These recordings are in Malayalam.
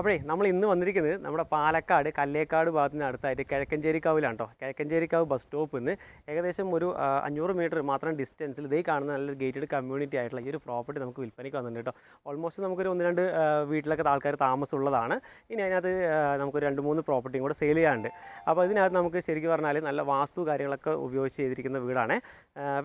അപ്പോഴേ നമ്മൾ ഇന്ന് വന്നിരിക്കുന്നത് നമ്മുടെ പാലക്കാട് കല്ലേക്കാട് ഭാഗത്തിന് അടുത്തായിട്ട് കിഴക്കഞ്ചേരിക്കാവിലാണ് കേട്ടോ കിഴക്കഞ്ചേരിക്കാവ് ബസ് സ്റ്റോപ്പിൽ നിന്ന് ഏകദേശം ഒരു അഞ്ഞൂറ് മീറ്റർ മാത്രം ഡിസ്റ്റൻസിൽ ഇതേ കാണുന്ന നല്ലൊരു ഗേറ്റഡ് കമ്മ്യൂണിറ്റി ആയിട്ടുള്ള ഈ ഒരു പ്രോപ്പർട്ടി നമുക്ക് വിൽപ്പനയ്ക്ക് വന്നിട്ടുണ്ട് കേട്ടോ. ഓൾമോസ്റ്റ് നമുക്കൊരു ഒന്ന് രണ്ട് വീട്ടിലൊക്കെ ആൾക്കാർ താമസമുള്ളതാണ്. ഇനി അതിനകത്ത് നമുക്കൊരു രണ്ട് മൂന്ന് പ്രോപ്പർട്ടിയും കൂടെ സെയിൽ ചെയ്യാനുണ്ട്. അപ്പോൾ ഇതിനകത്ത് നമുക്ക് ശരിക്കും പറഞ്ഞാൽ നല്ല വാസ്തു കാര്യങ്ങളൊക്കെ ഉപയോഗിച്ച് ചെയ്തിരിക്കുന്ന വീടാണ്.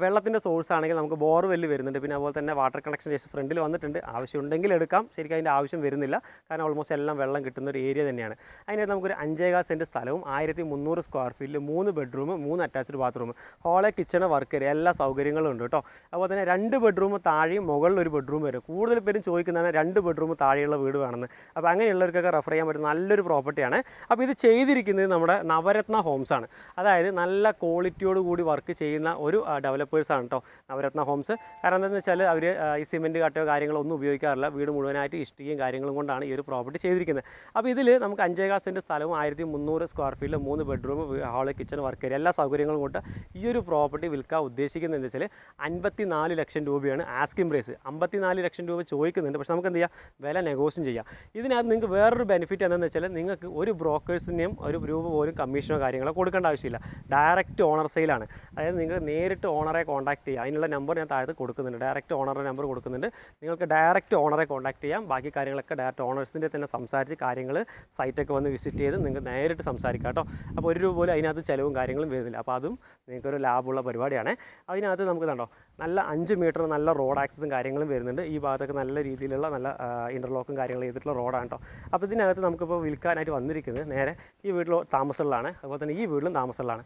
വെള്ളത്തിന്റെ സോഴ്സ് ആണെങ്കിൽ നമുക്ക് ബോർ വെല്ല് വരുന്നുണ്ട്. പിന്നെ അതുപോലെ തന്നെ വാട്ടർ കണക്ഷൻ ശേഷം ഫ്രണ്ടിൽ വന്നിട്ടുണ്ട്. ആവശ്യമുണ്ടെങ്കിൽ എടുക്കാം. ശരിക്കും അതിന്റെ ആവശ്യം വരുന്നില്ല. കാരണം ഓൾമോസ്റ്റ് എല്ലാം വെള്ളം കിട്ടുന്ന ഒരു ഏരിയ തന്നെയാണ്. അതിനകത്ത് നമുക്കൊരു അഞ്ചേകാൽ സെന്റ് സ്ഥലവും ആയിരത്തി മുന്നൂറ് സ്ക്വയർ ഫീറ്റിൽ മൂന്ന് ബെഡ്റൂം മൂന്ന് attached bathroom hall kitchen work എല്ലാ സൗകര്യങ്ങളും ഉണ്ട് കേട്ടോ അതുപോലെ തന്നെ രണ്ട് ബെഡ്റൂം താഴെയും മുകളിൽ ഒരു ബെഡ്റൂം വരും. കൂടുതൽ പേരും ചോദിക്കുന്നതാണ് രണ്ട് ബെഡ്റൂം താഴെയുള്ള വീട് വേണമെന്ന്. അപ്പോൾ അങ്ങനെയുള്ളവർക്കൊക്കെ റെഫർ ചെയ്യാൻ പറ്റുന്ന നല്ലൊരു പ്രോപ്പർട്ടിയാണ് അപ്പോൾ ഇത് ചെയ്തിരിക്കുന്നത് നമ്മുടെ നവരത്ന ഹോംസാണ് അതായത് നല്ല ക്വാളിറ്റിയോട് കൂടി വർക്ക് ചെയ്യുന്ന ഒരു ഡെവലപ്പേഴ്സാണ് കേട്ടോ നവരത്ന ഹോംസ് കാരണം എന്താണെന്ന് വെച്ചാൽ അവർ ഈ സിമെന്റ് കട്ടയോ കാര്യങ്ങളോ ഒന്നും ഉപയോഗിക്കാറില്ല. വീട് മുഴുവനായിട്ട് ഇഷ്ടികയും കാര്യങ്ങളും കൊണ്ടാണ് ഈ ഒരു പ്രോപ്പർട്ടി ചെയ്തിരിക്കുന്നത്. അപ്പോൾ ഇതിൽ നമുക്ക് അഞ്ചേകാൽ സെന്റ് സ്ഥലവും ആയിരത്തി മുന്നൂറ് സ്ക്വയർ ഫീറ്റിൽ മൂന്ന് bedroom hall kitchen work area എല്ലാ സൗകര്യങ്ങളും കൊണ്ട് ഈ ഒരു പ്രോപ്പർട്ടി വിൽക്കാൻ ഉദ്ദേശിക്കുന്നത് എന്താ വെച്ചാൽ അൻപത്തി നാല് ലക്ഷം രൂപയാണ് ആസ്കിംഗ് പ്രൈസ് അമ്പത്തി നാല് ലക്ഷം രൂപ ചോദിക്കുന്നുണ്ട്. പക്ഷേ നമുക്ക് എന്ത് ചെയ്യാം? വില നെഗോഷ്യം ചെയ്യാം. ഇതിനകത്ത് നിങ്ങൾക്ക് വേറൊരു ബെനിഫിറ്റ് എന്താണെന്ന് വെച്ചാൽ നിങ്ങൾക്ക് ഒരു ബ്രോക്കേഴ്സിനെയും ഒരു രൂപ പോലും കമ്മീഷനോ കാര്യങ്ങളോ കൊടുക്കേണ്ട ആവശ്യമില്ല. ഡയറക്റ്റ് ഓണർ സെയിലാണ് അതായത് നിങ്ങൾ നേരിട്ട് ഓണറെ കോൺടാക്ട് ചെയ്യുക അതിനുള്ള നമ്പർ ഞാൻ താഴത്ത് കൊടുക്കുന്നുണ്ട്. ഡയറക്റ്റ് ഓണറുടെ നമ്പർ കൊടുക്കുന്നുണ്ട്. നിങ്ങൾക്ക് ഡയറക്റ്റ് ഓണറെ കോൺടാക്ട് ചെയ്യാം. ബാക്കി കാര്യങ്ങളൊക്കെ ഡയറക്റ്റ് ഓണേഴ്സിന്റെ തന്നെ സംസാരിച്ച് കാര്യങ്ങൾ സൈറ്റൊക്കെ വന്ന് വിസിറ്റ് ചെയ്ത് നിങ്ങൾക്ക് നേരിട്ട് സംസാരിക്കാം കേട്ടോ അപ്പോൾ ഒരു രൂപ പോലും അതിനകത്ത് ചിലവും കാര്യങ്ങളും വരുന്നില്ല. അപ്പോൾ അതും നിങ്ങൾക്കൊരു ലാഭമുള്ള പരിപാടിയാണ്. അതിനകത്ത് നമുക്ക് കണ്ടോ നല്ല അഞ്ച് മീറ്റർ നല്ല റോഡ് ആക്സസും കാര്യങ്ങളും വരുന്നുണ്ട്. ഈ ഭാഗത്തൊക്കെ നല്ല രീതിയിലുള്ള നല്ല ഇന്റർലോക്കും കാര്യങ്ങളും ചെയ്തിട്ടുള്ള റോഡാണ് കേട്ടോ അപ്പോൾ ഇതിനകത്ത് നമുക്കിപ്പോൾ വിൽക്കാനായിട്ട് വന്നിരിക്കുന്നത് നേരെ ഈ വീട്ടിൽ താമസമുള്ളതാണ്. അതുപോലെ തന്നെ ഈ വീട്ടിലും താമസമുള്ളതാണ്.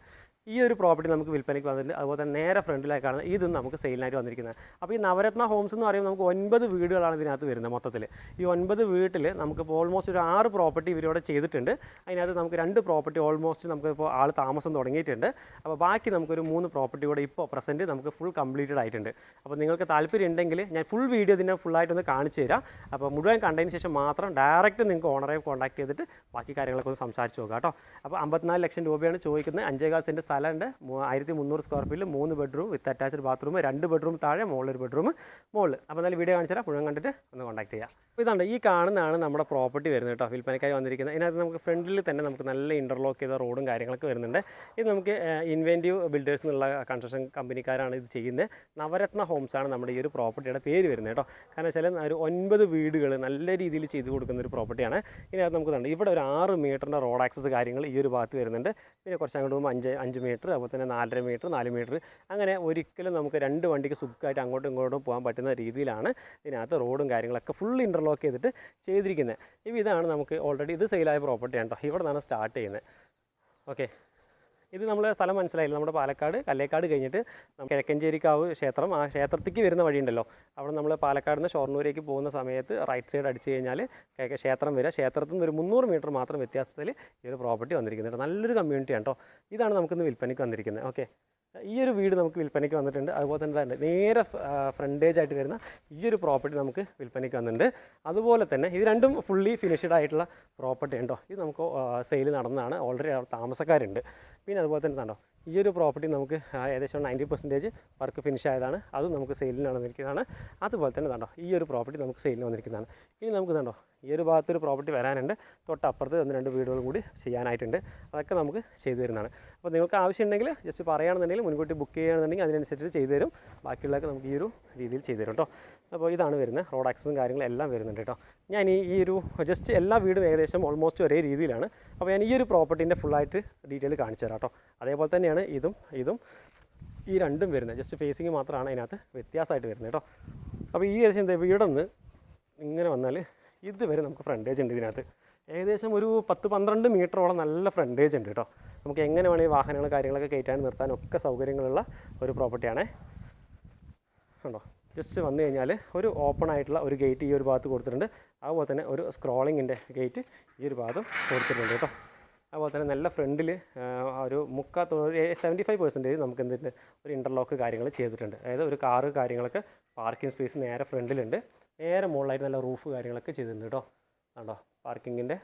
ഈ ഒരു പ്രോപ്പർട്ടി നമുക്ക് വിൽപ്പനയ്ക്ക് വന്നിട്ടുണ്ട്. അതുപോലെ തന്നെ നേരെ ഫ്രണ്ടിലേക്കാണ് ഇതും നമുക്ക് സെയിലിനായിട്ട് വന്നിരിക്കുന്നത്. അപ്പോൾ ഈ നവരത്ന ഹോംസ് എന്ന് പറയുമ്പോൾ നമുക്ക് ഒൻപത് വീടുകളാണ് ഇതിനകത്ത് വരുന്നത് മൊത്തത്തിൽ ഈ ഒൻപത് വീട്ടിൽ നമുക്കിപ്പോൾ ഓൾമോസ്റ്റ് ഒരു ആറ് പ്രോപ്പർട്ടി ഇവരിവിടെ ചെയ്തിട്ടുണ്ട്. അതിനകത്ത് നമുക്ക് രണ്ട് പ്രോപ്പർട്ടി ഓൾമോസ്റ്റ് നമുക്കിപ്പോൾ ആൾ താമസം തുടങ്ങിയിട്ടുണ്ട്. അപ്പോൾ ബാക്കി നമുക്കൊരു മൂന്ന് പ്രോപ്പർട്ടി കൂടെ ഇപ്പോൾ പ്രസന്റ് നമുക്ക് ഫുൾ കംപ്ലീറ്റഡ് ആയിട്ടുണ്ട്. അപ്പോൾ നിങ്ങൾക്ക് താല്പര്യം ഉണ്ടെങ്കിൽ ഞാൻ ഫുൾ വീഡിയോ ഇതിനെ ഫുള്ളായിട്ടൊന്ന് കാണിച്ചു തരാം. അപ്പോൾ മുഴുവൻ കണ്ടതിന് ശേഷം മാത്രം ഡയറക്റ്റ് നിങ്ങൾക്ക് ഓണറെ കോൺടാക്ട് ചെയ്തിട്ട് ബാക്കി കാര്യങ്ങളൊക്കെ ഒന്ന് സംസാരിച്ച് നോക്കാം കേട്ടോ. അപ്പോൾ അമ്പത്തിനാല് ലക്ഷം രൂപയാണ് ചോദിക്കുന്നത്. അഞ്ചേകാൽ സെന്റ് സ്ഥലമുണ്ട് ആയിരത്തി മുന്നൂറ് സ്ക്വയർ ഫീറ്റിൽ മൂന്ന് ബെഡ്റൂം വിത്ത് അറ്റാച്ച്ഡ് ബാത്റൂം രണ്ട് ബെഡ്റൂം താഴെ മുകളിൽ ഒരു ബെഡ്റൂം മുകളിൽ അപ്പോൾ എന്നാലും വീഡിയോ കാണിച്ചാൽ മുഴുവൻ കണ്ടിട്ട് ഒന്ന് കോൺടാക്ട് ചെയ്യാം. അപ്പോൾ ഇതാണ് ഈ കാണുന്നതാണ് നമ്മുടെ പ്രോപ്പർട്ടി വരുന്നത് കേട്ടോ. വിൽപ്പനയ്ക്കായി വന്നിരിക്കുന്നത്. ഇതിനകത്ത് നമുക്ക് ഫ്രണ്ടിൽ തന്നെ നമുക്ക് നല്ല ഇന്റർലോക്ക് ചെയ്ത റോഡും കാര്യങ്ങളൊക്കെ വരുന്നുണ്ട്. ഇത് നമുക്ക് ഇൻവെന്റീവ് ബിൽഡേഴ്സ് എന്നുള്ള കൺസ്ട്രക്ഷൻ കമ്പനിക്കാരാണ് ഇത് ചെയ്യുന്നത്. നവരത്ന ഹോംസ് ആണ് നമ്മുടെ ഈ ഒരു പ്രോപ്പർട്ടിയുടെ പേര് വരുന്നത് കേട്ടോ. കാരണം വെച്ചാൽ ഒരു ഒൻപത് വീടുകൾ നല്ല രീതിയിൽ ചെയ്ത് കൊടുക്കുന്ന ഒരു പ്രോപ്പർട്ടിയാണ് ഇതിനകത്ത് നമുക്ക് ഇവിടെ ഒരു ആറ് മീറ്ററിന്റെ റോഡ് ആക്സസ് കാര്യങ്ങൾ ഈ ഒരു ഭാഗത്ത് വരുന്നുണ്ട്. പിന്നെ കുറച്ച് അങ്ങോട്ട് പോകുമ്പോൾ അഞ്ച് അഞ്ച് മീറ്റർ അപ്പോൾ തന്നെ നാലര മീറ്റർ നാല് മീറ്റർ അങ്ങനെ ഒരിക്കലും നമുക്ക് രണ്ട് വണ്ടിക്ക് സുഖമായിട്ട് അങ്ങോട്ടും ഇങ്ങോട്ടും പോകാൻ പറ്റുന്ന രീതിയിലാണ് ഇതിനകത്ത് റോഡും കാര്യങ്ങളൊക്കെ ഫുൾ ഇന്റർലോക്ക് ചെയ്തിട്ട് ചെയ്തിരിക്കുന്നത്. ഇപ്പോൾ ഇതാണ് നമുക്ക് ഓൾറെഡി ഇത് സെയിലായ പ്രോപ്പർട്ടിയാണ് കേട്ടോ ഇവിടെ നിന്നാണ് സ്റ്റാർട്ട് ചെയ്യുന്നത്. ഓക്കെ ഇത് നമ്മൾ സ്ഥലം മനസ്സിലായില്ല. നമ്മുടെ പാലക്കാട് കല്ലേക്കാട് കഴിഞ്ഞിട്ട് കിഴക്കഞ്ചേരിക്കാവ് ക്ഷേത്രം. ആ ക്ഷേത്രത്തിലേക്ക് വരുന്ന വഴിയുണ്ടല്ലോ. അവിടെ നമ്മൾ പാലക്കാട് നിന്ന് ഷൊർണൂരേക്ക് പോകുന്ന സമയത്ത് റൈറ്റ് സൈഡ് അടിച്ചു കഴിഞ്ഞാൽ ക്ഷേത്രം വരിക. ക്ഷേത്രത്തിൽ നിന്ന് ഒരു മുന്നൂറ് മീറ്റർ മാത്രം വ്യത്യാസത്തിൽ ഈ ഒരു പ്രോപ്പർട്ടി വന്നിരിക്കുന്നത് നല്ലൊരു കമ്മ്യൂണിറ്റിയാണ് കേട്ടോ ഇതാണ് നമുക്കിന്ന് വിൽപ്പനയ്ക്ക് വന്നിരിക്കുന്നത്. ഓക്കെ ഈ ഒരു വീട് നമുക്ക് വിൽപ്പനയ്ക്ക് വന്നിട്ടുണ്ട്. അതുപോലെ തന്നെ നേരെ ഫ്രണ്ടേജ് ആയിട്ട് വരുന്ന ഈ ഒരു പ്രോപ്പർട്ടി നമുക്ക് വിൽപ്പനയ്ക്ക് വന്നിട്ടുണ്ട്. അതുപോലെ തന്നെ ഇത് രണ്ടും ഫുള്ളി ഫിനിഷ്ഡ് ആയിട്ടുള്ള പ്രോപ്പർട്ടി ഉണ്ടോ ഇത് നമുക്ക് സെയിൽ നടന്നതാണ്. ഓൾറെഡി താമസക്കാരുണ്ട്. പിന്നെ അതുപോലെ തന്നെ കണ്ടോ ഈ ഒരു പ്രോപ്പർട്ടി നമുക്ക് ഏകദേശം നയന്റി പെർസെന്റേജ് വർക്ക് ഫിനിഷ് ആയതാണ്. അത് നമുക്ക് സെയിലിന് വന്നിരിക്കുന്നതാണ്. അതുപോലെ തന്നെ കണ്ടോ ഈ ഒരു പ്രോപ്പർട്ടി നമുക്ക് സെയിലിന് വന്നിരിക്കുന്നതാണ്. ഇനി നമുക്ക് കണ്ടോ ഈ ഒരു ഭാഗത്തൊരു പ്രോപ്പർട്ടി വരാനുണ്ട്. തൊട്ടപ്പുറത്ത് ഒന്ന് രണ്ട് വീടുകളും കൂടി ചെയ്യാനായിട്ടുണ്ട്. അതൊക്കെ നമുക്ക് ചെയ്തു തരുന്നതാണ്. അപ്പോൾ നിങ്ങൾക്ക് ആവശ്യമുണ്ടെങ്കിൽ ജസ്റ്റ് പറയുകയാണെന്നുണ്ടെങ്കിൽ മുൻകൂട്ടി ബുക്ക് ചെയ്യുകയാണെന്നുണ്ടെങ്കിൽ അതിനനുസരിച്ച് ചെയ്തു തരും. ബാക്കിയുള്ളതൊക്കെ നമുക്ക് ഈ ഒരു രീതിയിൽ ചെയ്തു തരും കേട്ടോ. അപ്പോൾ ഇതാണ് വരുന്നത് റോഡ് ആക്സസും കാര്യങ്ങളും എല്ലാം വരുന്നുണ്ട് കേട്ടോ. ഞാൻ ഈ ഈ ഒരു ജസ്റ്റ് എല്ലാ വീടും ഏകദേശം ഓൾമോസ്റ്റ് ഒരേ രീതിയിലാണ്. അപ്പോൾ ഞാൻ ഈ ഒരു പ്രോപ്പർട്ടീന്റെ ഫുള്ളായിട്ട് ഡീറ്റെയിൽ കാണിച്ചു തരാം കേട്ടോ. അതേപോലെ തന്നെയാണ് ഇതും ഇതും ഈ രണ്ടും വരുന്നത്. ജസ്റ്റ് ഫേസിങ് മാത്രമാണ് അതിനകത്ത് വ്യത്യാസമായിട്ട് വരുന്നത് കേട്ടോ. അപ്പോൾ ഈ ഏകദേശം എന്താ ഇവിടെ നിന്ന് ഇങ്ങനെ വന്നാൽ ഇതുവരെ നമുക്ക് ഫ്രണ്ടേജ് ഉണ്ട് ഇതിനകത്ത്. ഏകദേശം ഒരു പത്ത് പന്ത്രണ്ട് മീറ്ററോളം നല്ല ഫ്രണ്ടേജ് ഉണ്ട് കേട്ടോ. നമുക്ക് എങ്ങനെ വേണമെങ്കിൽ വാഹനങ്ങൾ കാര്യങ്ങളൊക്കെ കയറ്റാനും നിർത്താനും ഒക്കെ സൗകര്യങ്ങളുള്ള ഒരു പ്രോപ്പർട്ടിയാണേ ഉണ്ടോ ജസ്റ്റ് വന്നു കഴിഞ്ഞാൽ ഒരു ഓപ്പൺ ആയിട്ടുള്ള ഒരു ഗേറ്റ് ഈ ഒരു ഭാഗത്ത് കൊടുത്തിട്ടുണ്ട്. അതുപോലെ തന്നെ ഒരു സ്ക്രോളിങ്ങിന്റെ ഗേറ്റ് ഈ ഒരു ഭാഗത്തും കൊടുത്തിട്ടുണ്ട് കേട്ടോ. അതുപോലെ തന്നെ നല്ല ഫ്രണ്ടിൽ ഒരു മുക്കാ സെവന്റി ഫൈവ് പെർസെന്റേജ് നമുക്ക് എന്തിന്റെ ഒരു ഇന്റർലോക്ക് കാര്യങ്ങൾ ചെയ്തിട്ടുണ്ട്. അതായത് ഒരു കാറ് കാര്യങ്ങളൊക്കെ പാർക്കിംഗ് സ്പേസ് നേരെ ഫ്രണ്ടിലുണ്ട്. നേരെ മുകളിലായിട്ട് നല്ല റൂഫ് കാര്യങ്ങളൊക്കെ ചെയ്തിട്ടുണ്ട് കേട്ടോ കണ്ടോ? പാർക്കിങ്ങിന്റെ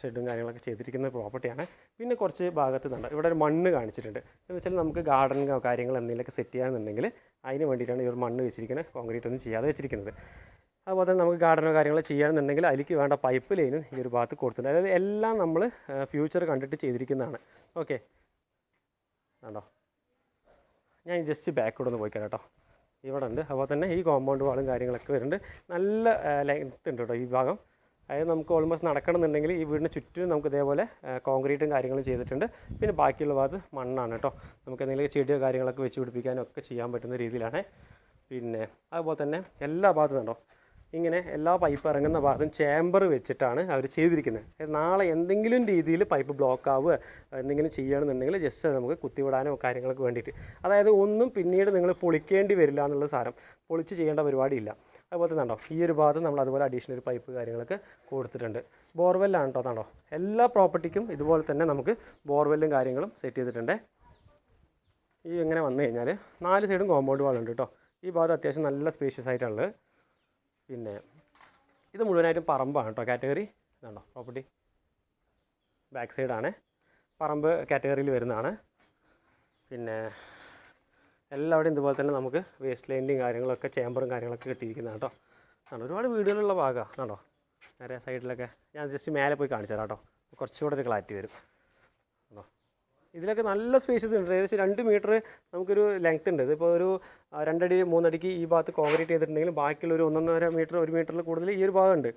ഷെഡും കാര്യങ്ങളൊക്കെ ചെയ്തിരിക്കുന്ന പ്രോപ്പർട്ടിയാണ് പിന്നെ കുറച്ച് ഭാഗത്ത് നിന്നുണ്ട് ഇവിടെ ഒരു മണ്ണ് കാണിച്ചിട്ടുണ്ട്. എന്ന് വെച്ചാൽ നമുക്ക് ഗാർഡൻ കാര്യങ്ങൾ എന്തെങ്കിലുമൊക്കെ സെറ്റ് ചെയ്യാമെന്നുണ്ടെങ്കിൽ അതിന് വേണ്ടിയിട്ടാണ് ഈ ഒരു മണ്ണ് വെച്ചിരിക്കുന്നത് കോൺക്രീറ്റ് ഒന്നും ചെയ്യാതെ വെച്ചിരിക്കുന്നത്. അതുപോലെ തന്നെ നമുക്ക് ഗാർഡനോ കാര്യങ്ങളോ ചെയ്യണമെന്നുണ്ടെങ്കിൽ അതിലേക്ക് വേണ്ട പൈപ്പ് ലൈനും ഈ ഒരു ഭാഗത്ത് കൊടുത്തിട്ടുണ്ട്. അതായത് എല്ലാം നമ്മൾ ഫ്യൂച്ചർ കണ്ടിട്ട് ചെയ്തിരിക്കുന്നതാണ്. ഓക്കെ ആണോ ഞാൻ ജസ്റ്റ് ബാക്കോട് ഒന്ന് പോയിക്കാം കേട്ടോ. ഇവിടെ ഉണ്ട്. അതുപോലെ തന്നെ ഈ കോമ്പൗണ്ട് വാളും കാര്യങ്ങളൊക്കെ വരുന്നുണ്ട്. നല്ല ലെങ്ത് ഉണ്ട് കേട്ടോ ഈ ഭാഗം. അതായത് നമുക്ക് ഓൾമോസ്റ്റ് നടക്കണമെന്നുണ്ടെങ്കിൽ ഈ വീടിന് ചുറ്റും നമുക്ക് ഇതേപോലെ കോൺക്രീറ്റും കാര്യങ്ങളും ചെയ്തിട്ടുണ്ട്. പിന്നെ ബാക്കിയുള്ള ഭാഗത്ത് മണ്ണാണ് കേട്ടോ. നമുക്ക് എന്തെങ്കിലും ചെടിയോ കാര്യങ്ങളൊക്കെ വെച്ച് പിടിപ്പിക്കാനോ ഒക്കെ ചെയ്യാൻ പറ്റുന്ന രീതിയിലാണ്. പിന്നെ അതുപോലെ തന്നെ എല്ലാ ഭാഗത്തും ഉണ്ടോ? ഇങ്ങനെ എല്ലാ പൈപ്പ് ഇറങ്ങുന്ന ഭാഗത്തും ചേമ്പർ വെച്ചിട്ടാണ് അവർ ചെയ്തിരിക്കുന്നത്. നാളെ എന്തെങ്കിലും രീതിയിൽ പൈപ്പ് ബ്ലോക്ക് ആവുക എന്തെങ്കിലും ചെയ്യണമെന്നുണ്ടെങ്കിൽ ജസ്റ്റ് നമുക്ക് കുത്തിവിടാനോ കാര്യങ്ങൾക്ക് വേണ്ടിയിട്ട്. അതായത് ഒന്നും പിന്നീട് നിങ്ങൾ പൊളിക്കേണ്ടി വരില്ല എന്നുള്ള സാരം. പൊളിച്ച് ചെയ്യേണ്ട പരിപാടിയില്ല. അതുപോലെ തന്നെ ഈ ഒരു ഭാഗത്ത് നമ്മൾ അതുപോലെ അഡീഷണൽ പൈപ്പ് കാര്യങ്ങളൊക്കെ കൊടുത്തിട്ടുണ്ട്. ബോർവെല്ലാണ് കേട്ടോ അതാണോ എല്ലാ പ്രോപ്പർട്ടിക്കും ഇതുപോലെ തന്നെ നമുക്ക് ബോർവെല്ലും കാര്യങ്ങളും സെറ്റ് ചെയ്തിട്ടുണ്ട്. ഈ ഇങ്ങനെ വന്നു കഴിഞ്ഞാൽ നാല് സൈഡും കോമ്പൗണ്ട് വാളുണ്ട് കേട്ടോ. ഈ ഭാഗത്ത് അത്യാവശ്യം നല്ല സ്പേഷ്യസ് ആയിട്ടുള്ളത്. പിന്നെ ഇത് മുഴുവനായിട്ടും പറമ്പാണ് കേട്ടോ കാറ്റഗറി. ഇതാണോ പ്രോപ്പർട്ടി ബാക്ക് സൈഡാണ് പറമ്പ് കാറ്റഗറിയിൽ വരുന്നതാണ്. പിന്നെ എല്ലാവിടെയും ഇതുപോലെ തന്നെ നമുക്ക് വേസ്റ്റ് ലൈന്റെയും കാര്യങ്ങളൊക്കെ ചേമ്പറും കാര്യങ്ങളൊക്കെ കിട്ടിയിരിക്കുന്നതാണ് കേട്ടോ ആണ് ഒരുപാട് വീടുകളുള്ള ഭാഗമാണ് കേട്ടോ നേരെ സൈഡിലൊക്കെ ഞാൻ ജസ്റ്റ് മേലെ പോയി കാണിച്ചു തരാം കേട്ടോ കുറച്ചുകൂടെ ഒരു ക്ലാരിറ്റി വരും. ഇതിലൊക്കെ നല്ല സ്പേസസ് ഉണ്ട്. ഏകദേശം രണ്ട് മീറ്റർ നമുക്കൊരു ലെങ്ത് ഉണ്ട്. ഇതിപ്പോൾ ഒരു രണ്ടടി മൂന്നടിക്ക് ഈ ഭാഗത്ത് കോൺക്രീറ്റ് ചെയ്തിട്ടുണ്ടെങ്കിൽ ബാക്കിയുള്ള ഒരു ഒന്നൊന്നര മീറ്റർ ഒരു മീറ്ററിൽ കൂടുതൽ ഈ ഒരു ഭാഗമുണ്ട്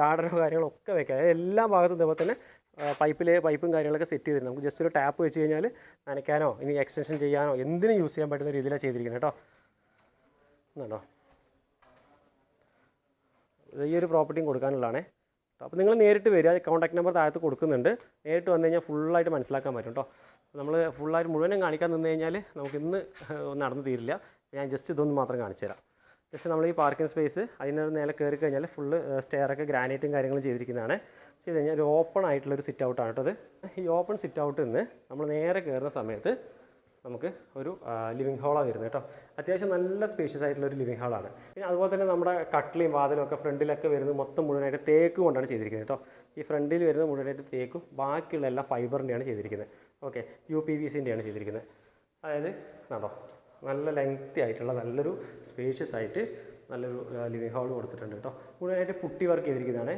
ഗാർഡനോ കാര്യങ്ങളോ ഒക്കെ വെക്കാം. എല്ലാ ഭാഗത്തും ഇതേപോലെ തന്നെ പൈപ്പിൽ പൈപ്പും കാര്യങ്ങളൊക്കെ സെറ്റ് ചെയ്തിട്ടുണ്ട് നമുക്ക് ജസ്റ്റ് ഒരു ടാപ്പ് വെച്ച് കഴിഞ്ഞാൽ നനയ്ക്കാനോ ഇനി എക്സ്റ്റൻഷൻ ചെയ്യാനോ എന്തിനും യൂസ് ചെയ്യാൻ പറ്റുന്ന രീതിയിലാണ് ചെയ്തിരിക്കുന്നത് കേട്ടോ എന്നാണോ ഈ ഒരു പ്രോപ്പർട്ടിയും കൊടുക്കാനുള്ളതാണേ. അപ്പോൾ നിങ്ങൾ നേരിട്ട് വരിക കോൺടാക്ട് നമ്പർ താഴത്ത് കൊടുക്കുന്നുണ്ട്. നേരിട്ട് വന്നു കഴിഞ്ഞാൽ ഫുള്ളായിട്ട് മനസ്സിലാക്കാൻ പറ്റും കേട്ടോ നമ്മൾ ഫുള്ളായിട്ട് മുഴുവനും കാണിക്കാൻ നിന്ന് കഴിഞ്ഞാൽ നമുക്ക് ഇന്ന് നടന്നു തീരില്ല. ഞാൻ ജസ്റ്റ് ഇതൊന്ന് മാത്രം കാണിച്ചു തരാം. ജസ്റ്റ് നമ്മൾ ഈ പാർക്കിംഗ് സ്പേസ് അതിന് നേരെ കയറി കഴിഞ്ഞാൽ ഫുള്ള് സ്റ്റെയറൊക്കെ ഗ്രാനൈറ്റും കാര്യങ്ങളും ചെയ്തിരിക്കുന്നതാണ്. ചെയ്ത് കഴിഞ്ഞാൽ ഒരു ഓപ്പൺ ആയിട്ടുള്ളൊരു സിറ്റ് ഔട്ടാണ് കേട്ടോ അത് ഈ ഓപ്പൺ സിറ്റ് ഔട്ടിൽ നിന്ന് നമ്മൾ നേരെ കയറുന്ന സമയത്ത് നമുക്ക് ഒരു ലിവിങ് ഹാളാണ് വരുന്നത് കേട്ടോ. അത്യാവശ്യം നല്ല സ്പേഷ്യസ് ആയിട്ടുള്ള ഒരു ലിവിങ് ഹാളാണ് പിന്നെ അതുപോലെ തന്നെ നമ്മുടെ കട്ടിലും വാതിലും ഒക്കെ ഫ്രണ്ടിലൊക്കെ വരുന്നത് മൊത്തം മുഴുവനായിട്ട് തേക്ക് കൊണ്ടാണ് ചെയ്തിരിക്കുന്നത് കേട്ടോ. ഈ ഫ്രണ്ടിൽ വരുന്ന മുഴുവനായിട്ട് തേക്കും ബാക്കിയുള്ള എല്ലാ ഫൈബറിന്റെയാണ് ചെയ്തിരിക്കുന്നത്. ഓക്കെ യു പി വി സിന്റെയാണ് ചെയ്തിരിക്കുന്നത്. അതായത് കണ്ടോ നല്ല ലെങ്ത്തി ആയിട്ടുള്ള നല്ലൊരു സ്പേഷ്യസ് ആയിട്ട് നല്ലൊരു ലിവിങ് ഹാൾ കൊടുത്തിട്ടുണ്ട് കേട്ടോ. മുഴുവനായിട്ട് പുട്ടി വർക്ക് ചെയ്തിരിക്കുന്നതാണ്.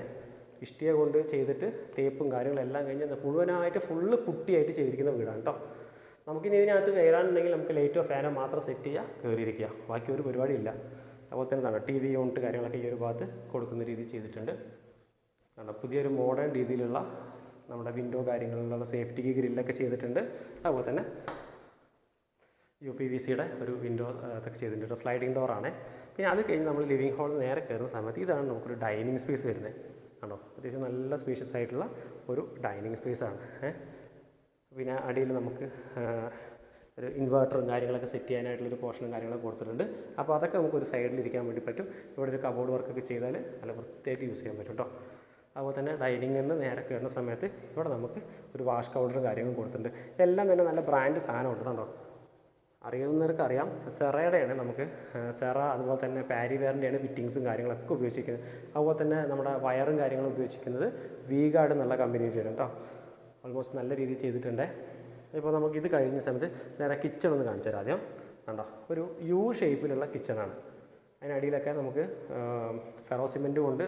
ഇഷ്ടിക കൊണ്ട് ചെയ്തിട്ട് തേപ്പും കാര്യങ്ങളെല്ലാം കഴിഞ്ഞ് മുഴുവനായിട്ട് ഫുള്ള് പുട്ടിയായിട്ട് ചെയ്തിരിക്കുന്ന വീടാണ് കേട്ടോ. നമുക്കിനി ഇതിനകത്ത് കയറാനുണ്ടെങ്കിൽ നമുക്ക് ലൈറ്റോ ഫാനോ മാത്രം സെറ്റ് ചെയ്യുക കയറിയിരിക്കുക. ബാക്കി ഒരു പരിപാടിയില്ല. അതുപോലെ തന്നെ എന്താണ് ടി വി യൂണിറ്റ് കാര്യങ്ങളൊക്കെ ഈ ഒരു ഭാഗത്ത് കൊടുക്കുന്ന രീതി ചെയ്തിട്ടുണ്ട്. നല്ല പുതിയൊരു മോഡേൺ രീതിയിലുള്ള നമ്മുടെ വിൻഡോ കാര്യങ്ങളിലുള്ള സേഫ്റ്റിക്ക് ഗ്രില്ലൊക്കെ ചെയ്തിട്ടുണ്ട്. അതുപോലെ തന്നെ യു പി വി സിയുടെ ഒരു വിൻഡോ അതൊക്കെ ചെയ്തിട്ടുണ്ട്. സ്ലൈഡിംഗ് ഡോറാണ് പിന്നെ അത് കഴിഞ്ഞ് നമ്മൾ ലിവിങ് ഹാളിൽ നേരെ കയറുന്ന സമയത്ത് ഇതാണ് നമുക്കൊരു ഡൈനിങ് സ്പേസ് വരുന്നത്. ആണോ അത്യാവശ്യം നല്ല സ്പേഷ്യസ് ആയിട്ടുള്ള ഒരു ഡൈനിങ് സ്പേസാണ് ഏഹ് പിന്നെ അടിയിൽ നമുക്ക് ഒരു ഇൻവേർട്ടറും കാര്യങ്ങളൊക്കെ സെറ്റ് ചെയ്യാനായിട്ടുള്ള ഒരു പോർഷനും കാര്യങ്ങളൊക്കെ കൊടുത്തിട്ടുണ്ട്. അപ്പോൾ അതൊക്കെ നമുക്ക് ഒരു സൈഡിൽ ഇരിക്കാൻ വേണ്ടി പറ്റും. ഇവിടെ ഒരു കബോർഡ് വർക്കൊക്കെ ചെയ്താൽ നല്ല വൃത്തിയായിട്ട് യൂസ് ചെയ്യാൻ പറ്റും കേട്ടോ അതുപോലെ തന്നെ ഡൈനിങ്ങിൽ നിന്ന് നേരെ കയറുന്ന സമയത്ത് ഇവിടെ നമുക്ക് ഒരു വാഷ് കൗണ്ടറും കാര്യങ്ങളും കൊടുത്തിട്ടുണ്ട്. ഇതെല്ലാം തന്നെ നല്ല ബ്രാൻഡ് സാധനമുണ്ട് കണ്ടോ അറിയുന്നവർക്ക് അറിയാം. സെറയുടെയാണ് നമുക്ക് സെറ അതുപോലെ തന്നെ പാരിവെയറിന്റെയാണ് ഫിറ്റിങ്സും കാര്യങ്ങളൊക്കെ ഉപയോഗിച്ചിരിക്കുന്നത്. അതുപോലെ തന്നെ നമ്മുടെ വയറും കാര്യങ്ങളും ഉപയോഗിച്ചിരിക്കുന്നത് വീഗാർഡ് എന്നുള്ള കമ്പനിയുടെയാണ് കേട്ടോ ഓൾമോസ്റ്റ് നല്ല രീതിയിൽ ചെയ്തിട്ടുണ്ട്. ഇപ്പോൾ നമുക്ക് ഇത് കഴിഞ്ഞ സമയത്ത് നേരെ കിച്ചൺ ഒന്ന് കാണിച്ചു തരാം ആദ്യം. കണ്ടോ? ഒരു യു ഷേപ്പിലുള്ള കിച്ചണാണ് അതിനടിയിലൊക്കെ നമുക്ക് ഫെറോ സിമെന്റ് കൊണ്ട്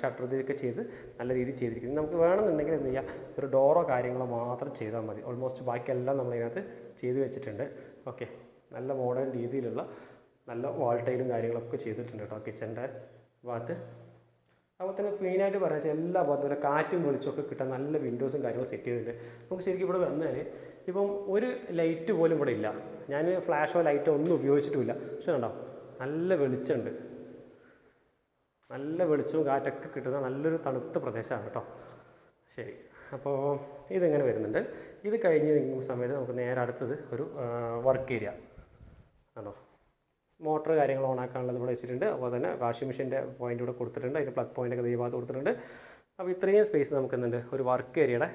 ഷട്ടർ ഇതൊക്കെ ചെയ്ത് നല്ല രീതിയിൽ ചെയ്തിരിക്കുന്നത് നമുക്ക് വേണമെന്നുണ്ടെങ്കിൽ എന്ത് ചെയ്യാം? ഒരു ഡോറോ കാര്യങ്ങളോ മാത്രം ചെയ്താൽ മതി. ഓൾമോസ്റ്റ് ബാക്കിയെല്ലാം നമ്മൾ ഇതിനകത്ത് ചെയ്ത് വെച്ചിട്ടുണ്ട്. ഓക്കെ നല്ല മോഡേൺ രീതിയിലുള്ള നല്ല വാൾ ടൈലും കാര്യങ്ങളൊക്കെ ചെയ്തിട്ടുണ്ട് കേട്ടോ കിച്ചന്റെ ഭാഗത്ത്. അതുപോലെ തന്നെ മെയിനായിട്ട് വെച്ചാൽ എല്ലാ ഭാഗത്തും കാറ്റും വെളിച്ചമൊക്കെ കിട്ടാൻ നല്ല വിൻഡോസും കാര്യങ്ങളും സെറ്റ് ചെയ്തിട്ടുണ്ട്. നമുക്ക് ശരിക്കും ഇവിടെ വന്നാൽ ഇപ്പം ഒരു ലൈറ്റ് പോലും ഇവിടെ ഇല്ല. ഞാൻ ഫ്ലാഷോ ലൈറ്റോ ഒന്നും ഉപയോഗിച്ചിട്ടുമില്ല. പക്ഷെ കണ്ടോ? നല്ല വെളിച്ചമുണ്ട്. നല്ല വെളിച്ചവും കാറ്റൊക്കെ കിട്ടുന്ന നല്ലൊരു തണുത്ത പ്രദേശമാണ് കേട്ടോ. ശരി. അപ്പോൾ ഇതിങ്ങനെ വരുന്നുണ്ട്? ഇത് കഴിഞ്ഞ് നിൽക്കുന്ന സമയത്ത് നമുക്ക് നേരെ അടുത്തത് ഒരു വർക്ക് ഏരിയ ആണോ മോട്ടർ കാര്യങ്ങൾ ഓൺ ആക്കാനുള്ളത് ഇവിടെ വെച്ചിട്ടുണ്ട്. അപ്പോൾ തന്നെ വാഷിംഗ് മെഷീന്റെ പോയിന്റ് ഇവിടെ കൊടുത്തിട്ടുണ്ട്. അതിന്റെ പ്ലഗ് പോയിന്റ് ഒക്കെ ഈ ഭാഗത്ത് കൊടുത്തിട്ടുണ്ട്. അപ്പോൾ ഇത്രയും സ്പേസ് നമുക്ക് എന്തുണ്ട്? ഒരു വർക്ക് ഏരിയയുടെ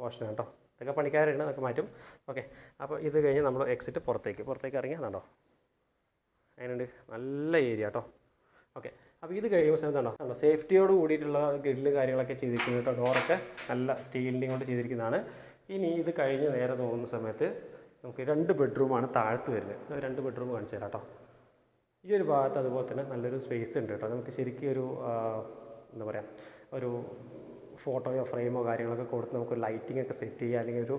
പോർഷനാണ് കേട്ടോ. ഇതൊക്കെ പണിക്കാരുണ്ട് അതൊക്കെ മാറ്റും. ഓക്കെ അപ്പോൾ ഇത് കഴിഞ്ഞ് നമ്മൾ എക്സിറ്റ് പുറത്തേക്ക്. പുറത്തേക്ക് ഇറങ്ങി കണ്ടോ അതിനുണ്ട് നല്ല ഏരിയ കേട്ടോ ഓക്കെ അപ്പോൾ ഇത് കഴിയുമ്പോൾ കണ്ടോ? കണ്ടോ? സേഫ്റ്റിയോട് കൂടിയിട്ടുള്ള ഗ്രില്ല് കാര്യങ്ങളൊക്കെ ചെയ്തിരിക്കുന്നത് കേട്ടോ. ഡോറൊക്കെ നല്ല സ്റ്റീലിന്റെ കൊണ്ട് ചെയ്തിരിക്കുന്നതാണ്. ഇനി ഇത് കഴിഞ്ഞ് നേരെ നോക്കുന്ന സമയത്ത് നമുക്ക് രണ്ട് ബെഡ്റൂമാണ് താഴത്ത് വരുന്നത്. രണ്ട് ബെഡ്റൂം കാണിച്ചു തരാം കേട്ടോ. ഈ ഒരു ഭാഗത്ത് അതുപോലെ തന്നെ നല്ലൊരു സ്പേസ് ഉണ്ട് കേട്ടോ. നമുക്ക് ശരിക്കും ഒരു എന്താ പറയുക ഒരു ഫോട്ടോയോ ഫ്രെയിമോ കാര്യങ്ങളൊക്കെ കൊടുത്ത് നമുക്ക് ലൈറ്റിംഗ് ഒക്കെ സെറ്റ് ചെയ്യുക അല്ലെങ്കിൽ ഒരു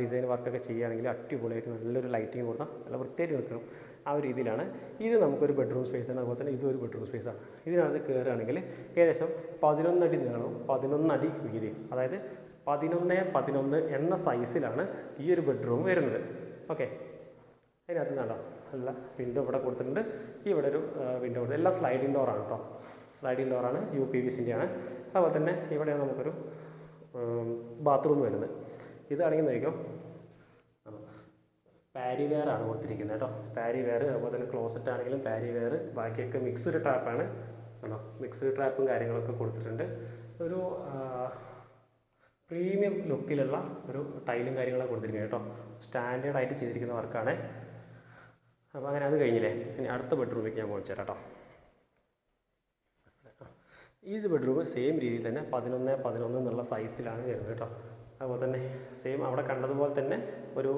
ഡിസൈൻ വർക്കൊക്കെ ചെയ്യുകയാണെങ്കിൽ അടിപൊളിയായിട്ട് നല്ലൊരു ലൈറ്റിംഗ് കൊടുത്താൽ നല്ല വൃത്തിയായിട്ട് നിൽക്കണം ആ ഒരു രീതിയിലാണ്. ഇത് നമുക്കൊരു ബെഡ്റൂം സ്പേസ് ആണ്. അതുപോലെ തന്നെ ഇതും ഒരു ബെഡ്റൂം സ്പേസാണ് ഇതിനകത്ത് കയറുകയാണെങ്കിൽ ഏകദേശം പതിനൊന്നടി നീളവും പതിനൊന്നടി വീതിയും അതായത് പതിനൊന്ന് പതിനൊന്ന് എന്ന സൈസിലാണ് ഈ ഒരു ബെഡ്റൂം വരുന്നത്. ഓക്കെ അതിനകത്ത് നടാം നല്ല വിൻഡോ ഇവിടെ കൊടുത്തിട്ടുണ്ട്. ഇവിടെ ഒരു വിൻഡോ കൊടുത്തു എല്ലാം സ്ലൈഡിംഗ് ഡോറാണ് കേട്ടോ സ്ലൈഡിംഗ് ഡോറാണ് യു പി വി സിന്റെ ആണ്. അതുപോലെ തന്നെ ഇവിടെയാണ് നമുക്കൊരു ബാത്റൂം വരുന്നത്. ഇതാണെങ്കിൽ നോക്കിക്കോ. പാരി വെയർ ആണ് കൊടുത്തിരിക്കുന്നത് കേട്ടോ പാരി വെയർ അതുപോലെ തന്നെ ക്ലോസറ്റ് ആണെങ്കിലും പാരി വെയർ ബാക്കിയൊക്കെ മിക്സ്ഡ് ട്രാപ്പാണ് കേട്ടോ മിക്സ്ഡ് ട്രാപ്പും കാര്യങ്ങളൊക്കെ കൊടുത്തിട്ടുണ്ട്. ഒരു പ്രീമിയം ലുക്കിലുള്ള ഒരു ടൈലും കാര്യങ്ങളൊക്കെ കൊടുത്തിരിക്കുന്നത് കേട്ടോ സ്റ്റാൻഡേർഡായിട്ട് ചെയ്തിരിക്കുന്ന വർക്കാണ് അപ്പോൾ അങ്ങനെ അത് കഴിഞ്ഞില്ലേ? ഇനി അടുത്ത ബെഡ്റൂമിലേക്ക് ഞാൻ പോയിച്ചു കേട്ടോ ഈ ബെഡ്റൂം സെയിം രീതിയിൽ തന്നെ പതിനൊന്ന് പതിനൊന്ന് എന്നുള്ള സൈസിലാണ് വരുന്നത് കേട്ടോ. അതുപോലെ തന്നെ സെയിം അവിടെ കണ്ടതുപോലെ തന്നെ ഒരു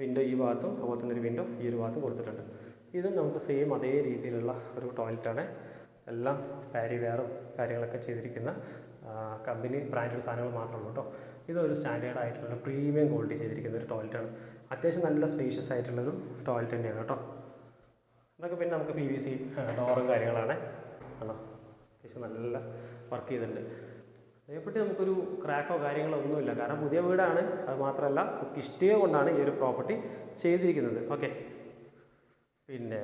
വിൻഡോ ഈ ഭാഗത്തും അതുപോലെ തന്നെ ഒരു വിൻഡോ ഈ ഒരു ഭാഗത്തും കൊടുത്തിട്ടുണ്ട്. ഇതും നമുക്ക് സെയിം അതേ രീതിയിലുള്ള ഒരു ടോയ്ലറ്റാണ് എല്ലാം പാരി വെയറും കാര്യങ്ങളൊക്കെ ചെയ്തിരിക്കുന്ന കമ്പനി ബ്രാൻഡഡ് സാധനങ്ങൾ മാത്രമേ ഉള്ളൂ കേട്ടോ. ഇതൊരു സ്റ്റാൻഡേർഡ് ആയിട്ടുള്ള പ്രീമിയം ക്വാളിറ്റി ചെയ്തിരിക്കുന്ന ഒരു ടോയ്ലറ്റാണ് അത്യാവശ്യം നല്ല സ്പേഷ്യസ് ആയിട്ടുള്ളൊരു ടോയ്ലറ്റ് തന്നെയാണ് കേട്ടോ. ഇതൊക്കെ പിന്നെ നമുക്ക് പി വി സി ഡോറും കാര്യങ്ങളാണ്. ആണോ? അത്യാവശ്യം നല്ല വർക്ക് ചെയ്തിട്ടുണ്ട്. അതേപ്പറ്റി നമുക്കൊരു ക്രാക്കോ കാര്യങ്ങളോ ഒന്നുമില്ല. കാരണം പുതിയ വീടാണ്. അത് മാത്രമല്ല ഇഷ്ടിക കൊണ്ടാണ് ഈ ഒരു പ്രോപ്പർട്ടി ചെയ്തിരിക്കുന്നത്. ഓക്കെ പിന്നെ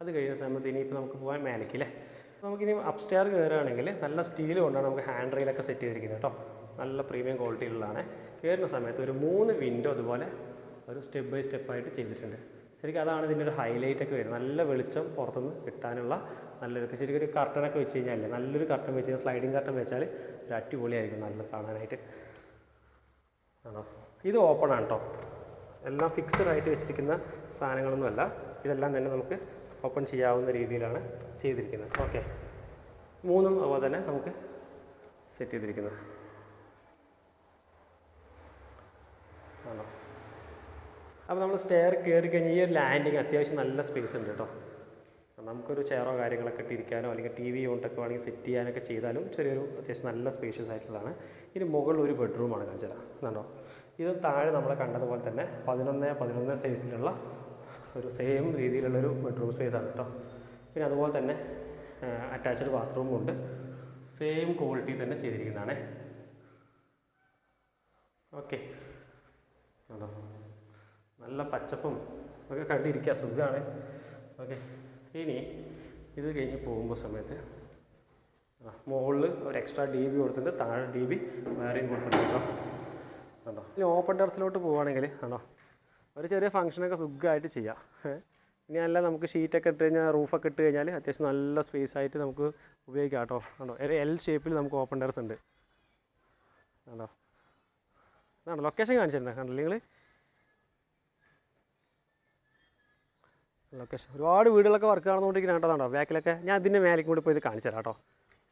അത് കഴിയുന്ന സമയത്ത് ഇനിയിപ്പോൾ നമുക്ക് പോകാൻ മേലയ്ക്ക് അല്ലേ നമുക്കിനി അപ്സ്റ്റെയർ കയറുകയാണെങ്കിൽ നല്ല സ്റ്റീൽ കൊണ്ടാണ് നമുക്ക് ഹാൻഡ് റെയിലൊക്കെ സെറ്റ് ചെയ്തിരിക്കുന്നത് കേട്ടോ. നല്ല പ്രീമിയം ക്വാളിറ്റിയിലുള്ളതാണ് കയറുന്ന സമയത്ത് ഒരു മൂന്ന് വിൻഡോ അതുപോലെ ഒരു സ്റ്റെപ്പ് ബൈ സ്റ്റെപ്പായിട്ട് ചെയ്തിട്ടുണ്ട്. ശരിക്കും അതാണ് ഇതിന്റെ ഒരു ഹൈലൈറ്റ് ഒക്കെ വരുന്നത്. നല്ല വെളിച്ചം പുറത്തുനിന്ന് കിട്ടാനുള്ള നല്ലൊരു ശരിക്കും ഒരു കർട്ടനൊക്കെ വെച്ച് കഴിഞ്ഞാൽ നല്ലൊരു കർട്ടൻ വെച്ച് കഴിഞ്ഞാൽ സ്ലൈഡിങ് കർട്ടൻ വെച്ചാൽ ഒരു അടിപൊളിയായിരിക്കും നല്ല കാണാനായിട്ട്. ആണോ? ഇത് ഓപ്പൺ ആണ് കേട്ടോ എല്ലാം ഫിക്സഡ് ആയിട്ട് വെച്ചിരിക്കുന്ന സാധനങ്ങളൊന്നുമല്ല ഇതെല്ലാം തന്നെ നമുക്ക് ഓപ്പൺ ചെയ്യാവുന്ന രീതിയിലാണ് ചെയ്തിരിക്കുന്നത്. ഓക്കെ മൂന്നും അതുപോലെ തന്നെ നമുക്ക് സെറ്റ് ചെയ്തിരിക്കുന്നത് ആണോ അപ്പോൾ നമ്മൾ സ്റ്റെയർ കയറി കഴിഞ്ഞാൽ ഈ ഒരു ലാൻഡിങ് അത്യാവശ്യം നല്ല സ്പേസ് ഉണ്ട് കേട്ടോ നമുക്കൊരു ചെയറോ കാര്യങ്ങളൊക്കെ ഇട്ടിരിക്കാനോ അല്ലെങ്കിൽ ടി വി കൊണ്ടൊക്കെ വേണമെങ്കിൽ സെറ്റ് ചെയ്യാനൊക്കെ ചെയ്താലും ചെറിയൊരു അത്യാവശ്യം നല്ല സ്പേഷ്യസ് ആയിട്ടുള്ളതാണ്. ഇനി മുകളിൽ ഒരു ബെഡ്റൂമാണ് കാണിച്ചത് കണ്ടോ? ഇത് താഴെ നമ്മൾ കണ്ടതുപോലെ തന്നെ പതിനൊന്ന് പതിനൊന്ന് സൈസിലുള്ള ഒരു സെയിം രീതിയിലുള്ളൊരു ബെഡ്റൂം സ്പേസ് ആണ് കേട്ടോ പിന്നെ അതുപോലെ തന്നെ അറ്റാച്ച്ഡ് ബാത്റൂമും ഉണ്ട്. സെയിം ക്വാളിറ്റി തന്നെ ചെയ്തിരിക്കുന്നതാണ്. ഓക്കെ ആണോ നല്ല പച്ചപ്പും ഒക്കെ കണ്ടിരിക്കുക സുഖമാണ് ഓക്കെ. ഇനി ഇത് കഴിഞ്ഞ് പോകുമ്പോൾ സമയത്ത് മുകളിൽ ഒരു എക്സ്ട്രാ ഡി ബി കൊടുത്തിട്ടുണ്ട്. താഴെ ഡി ബി വേറെയും കൊടുത്തിട്ടുണ്ട് കേട്ടോ. കണ്ടോ? ഇനി ഓപ്പൺ ടെറസിലോട്ട് പോവുകയാണെങ്കിൽ ആണോ ഒരു ചെറിയ ഫംഗ്ഷനൊക്കെ സുഖമായിട്ട് ചെയ്യാം. ഇനി അല്ല നമുക്ക് ഷീറ്റൊക്കെ ഇട്ട് കഴിഞ്ഞാൽ റൂഫൊക്കെ ഇട്ട് കഴിഞ്ഞാൽ അത്യാവശ്യം നല്ല സ്പേസ് ആയിട്ട് നമുക്ക് ഉപയോഗിക്കാം കേട്ടോ. ആണോ ഒരു എൽ ഷേപ്പിൽ നമുക്ക് ഓപ്പൺ ടെറസ് ഉണ്ട്. ആണോ ഇതാണോ ലൊക്കേഷൻ കാണിച്ചിട്ടുണ്ടോ കണ്ടില്ലെങ്കിൽ ലൊക്കേഷൻ ഒരുപാട് വീടുകളൊക്കെ വർക്ക് നടന്നുകൊണ്ടിരിക്കുന്ന കേട്ടോ ബാക്കിലൊക്കെ ഞാൻ ഇതിന്റെ മേലേക്ക് കൂടി പോയി കാണിച്ചു തരാം കേട്ടോ.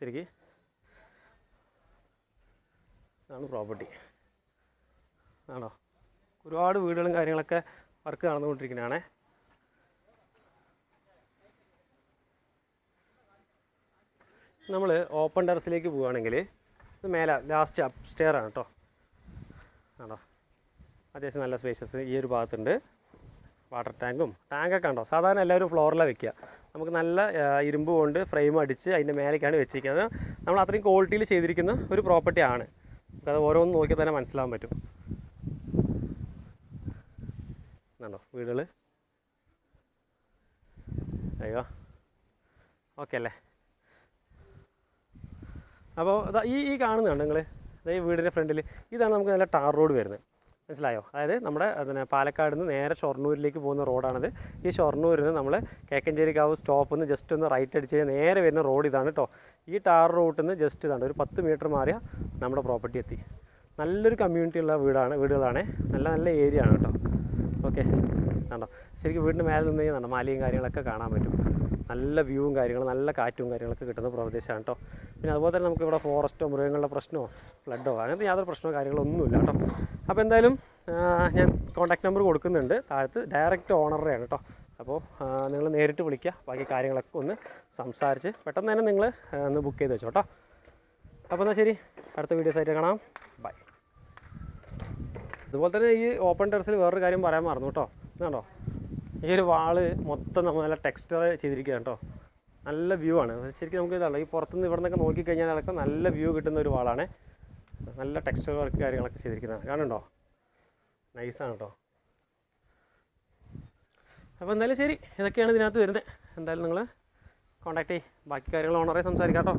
ശരിക്ക്. ഇതാണ് പ്രോപ്പർട്ടി ആണോ? ഒരുപാട് വീടുകളും കാര്യങ്ങളൊക്കെ വർക്ക് നടന്നുകൊണ്ടിരിക്കുന്നതാണേ നമ്മൾ ഓപ്പൺ ടെറസിലേക്ക് പോവുകയാണെങ്കിൽ ഇത് മേലെ ലാസ്റ്റ് അപ് സ്റ്റെയർ ആണ് കേട്ടോ. ആണോ? അത്യാവശ്യം നല്ല സ്പേസസ് ഈ ഒരു ഭാഗത്തുണ്ട്. വാട്ടർ ടാങ്കും. ടാങ്കൊക്കെ ഉണ്ടോ സാധാരണ എല്ലാവരും ഫ്ലോറിലാണ് വെക്കുക. നമുക്ക് നല്ല ഇരുമ്പ് കൊണ്ട് ഫ്രെയിം അടിച്ച് അതിന്റെ മേലേക്കാണ് വെച്ചിരിക്കുന്നത്. നമ്മൾ അത്രയും ക്വാളിറ്റിയിൽ ചെയ്തിരിക്കുന്ന ഒരു പ്രോപ്പർട്ടി ആണ്. നമുക്കത് ഓരോന്ന് നോക്കിയാൽ തന്നെ മനസ്സിലാവാൻ പറ്റും. ണ്ടോ വീടുകൾ അയ്യോ. ഓക്കെ അല്ലേ? അപ്പോൾ ഈ ഈ കാണുന്നുണ്ട് നിങ്ങൾ ഈ വീടിന്റെ ഫ്രണ്ടിൽ ഇതാണ് നമുക്ക് നല്ല ടാർ റോഡ് വരുന്നത്. മനസ്സിലായോ? അതായത് നമ്മുടെ പിന്നെ പാലക്കാട് നിന്ന് നേരെ ഷൊർണൂരിലേക്ക് പോകുന്ന റോഡാണിത്. ഈ ഷൊർണൂരിൽ നിന്ന് നമ്മൾ കേക്കഞ്ചേരിക്കാവ് സ്റ്റോപ്പിൽ നിന്ന് ജസ്റ്റ് ഒന്ന് റൈറ്റ് അടിച്ച് കഴിഞ്ഞാൽ നേരെ വരുന്ന റോഡ് ഇതാണ് കേട്ടോ ഈ ടാർ റൂട്ടിൽ നിന്ന് ജസ്റ്റ് ഇതാണ്. ഒരു പത്ത് മീറ്റർ മാറിയ നമ്മുടെ പ്രോപ്പർട്ടി എത്തി. നല്ലൊരു കമ്മ്യൂണിറ്റി ഉള്ള വീടാണ് വീടുകളാണ്. നല്ല നല്ല ഏരിയ ആണ് കേട്ടോ ഓക്കെ കണ്ടോ? ശരിക്കും വീടിന്റെ മേലെ നിന്ന് കഴിഞ്ഞാൽ മലയും കാര്യങ്ങളൊക്കെ കാണാൻ പറ്റും. നല്ല വ്യൂവും കാര്യങ്ങളും നല്ല കാറ്റും കാര്യങ്ങളൊക്കെ കിട്ടുന്ന പ്രദേശമാണ് കേട്ടോ പിന്നെ അതുപോലെ തന്നെ നമുക്ക് ഇവിടെ ഫോറസ്റ്റോ മൃഗങ്ങളുടെ പ്രശ്നമോ ഫ്ലഡോ അങ്ങനത്തെ യാതൊരു പ്രശ്നമോ കാര്യങ്ങളോ ഒന്നുമില്ല കേട്ടോ അപ്പോൾ എന്തായാലും ഞാൻ കോൺടാക്ട് നമ്പർ കൊടുക്കുന്നുണ്ട്. താഴത്ത് ഡയറക്റ്റ് ഓണറുടെയാണ് കേട്ടോ അപ്പോൾ നിങ്ങൾ നേരിട്ട് വിളിക്കുക ബാക്കി കാര്യങ്ങളൊക്കെ ഒന്ന് സംസാരിച്ച് പെട്ടെന്ന് തന്നെ നിങ്ങൾ ഒന്ന് ബുക്ക് ചെയ്ത് വെച്ചോ കേട്ടോ അപ്പോൾ എന്നാൽ ശരി. അടുത്ത വീഡിയോസ് ആയിട്ട് കാണാം. ബൈ അതുപോലെ തന്നെ ഈ ഓപ്പൺ ടെറസിൽ വേറൊരു കാര്യം പറയാൻ മറന്നു കേട്ടോ എന്നാണോ ഈ ഒരു വാൾ മൊത്തം നമ്മൾ നല്ല ടെക്സ്റ്റർ ചെയ്തിരിക്കുകയാണ് കേട്ടോ നല്ല വ്യൂ ആണ്. ശരിക്കും നമുക്ക് ഇതാണ് ഈ പുറത്തുനിന്ന് ഇവിടെ നിന്നൊക്കെ നോക്കിക്കഴിഞ്ഞാൽ അതൊക്കെ നല്ല വ്യൂ കിട്ടുന്ന ഒരു വാളാണ്. നല്ല ടെക്സ്ചർ വർക്ക് കാര്യങ്ങളൊക്കെ ചെയ്തിരിക്കുന്നതാണ്. കാണുന്നുണ്ടോ? നൈസാണ് കേട്ടോ അപ്പോൾ എന്തായാലും ശരി. ഇതൊക്കെയാണ് ഇതിനകത്ത് വരുന്നത്. എന്തായാലും നിങ്ങൾ കോൺടാക്ട് ചെയ്യും. ബാക്കി കാര്യങ്ങൾ ഓണറെ സംസാരിക്കാം കേട്ടോ